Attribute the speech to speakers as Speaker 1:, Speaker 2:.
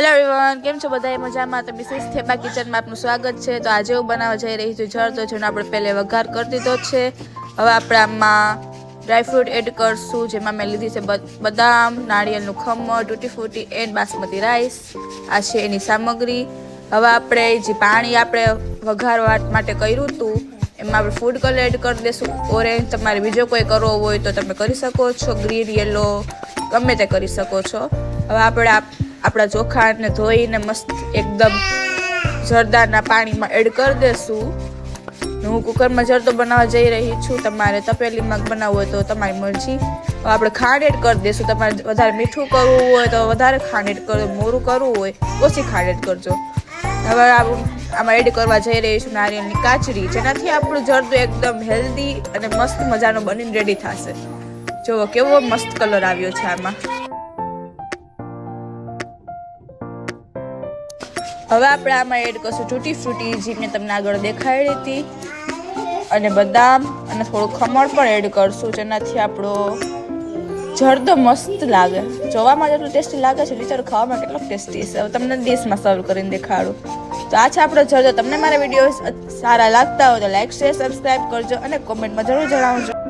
Speaker 1: Hello everyone કેમ છો બધા મજામાં? તો મિસિસ થેબા કિચનમાં આપનું સ્વાગત છે. તો આજે હું બનાવવા જઈ રહી છું જળ, તો જેનો આપણે પહેલે વઘાર કરી દીધો છે. હવે આપણે આમાં ડ્રાયફ્રૂટ એડ કરશું, જેમાં મેં લીધી છે બદ- બદામ, નાળિયેરનું ખમણ, તૂટી ફૂટી એન્ડ બાસમતી રાઈસ આ છે એની સામગ્રી. હવે આપણે જે પાણી આપણે વઘારવા માટે કર્યું હતું, એમાં આપણે ફૂડ કલર એડ કરી દઈશું ઓરેન્જ તમારે બીજો કોઈ કરવો હોય તો તમે કરી શકો છો. ગ્રીન યલો ગમે તે કરી શકો છો. હવે આપણે આપ- આપણા ચોખાને ધોઈને મસ્ત એકદમ જરદારના પાણીમાં એડ કરી દેશું. હું કુકરમાં જરદો બનાવવા જઈ રહી છું. તમારે તપેલીમાં બનાવવું હોય તો તમારી મરજી. આપણે ખાંડ એડ કરી દઈશું તમારે વધારે મીઠું કરવું હોય તો વધારે ખાંડ એડ કરજો મોરું કરવું હોય ઓછી ખાંડ એડ કરજો. હવે આમાં એડ કરવા જઈ રહી છું. નારિયેળની કાચરી જેનાથી આપણું જરદું એકદમ હેલ્ધી અને મસ્ત મજાનો બનીને રેડી થશે. જુઓ કેવો મસ્ત કલર આવ્યો છે આમાં. હવે આપણે આમાં એડ કરશું તૂટી ફ્રૂટી જે મેં તમને આગળ દેખાડી હતી. અને બદામ અને થોડું ખમણ પણ એડ કરશું, જેનાથી આપણો જરદો મસ્ત લાગે. જોવામાં જેટલું ટેસ્ટી લાગે છે, વિચાર ખાવામાં કેટલો ટેસ્ટી છે. હવે તમને ડીશમાં સર્વ કરીને દેખાડું. તો આ છે આપણો જરદો. તમને મારા વીડિયો સારા લાગતા હોય તો લાઈક શેર સબસ્ક્રાઈબ કરજો અને કોમેન્ટમાં જરૂર જણાવજો.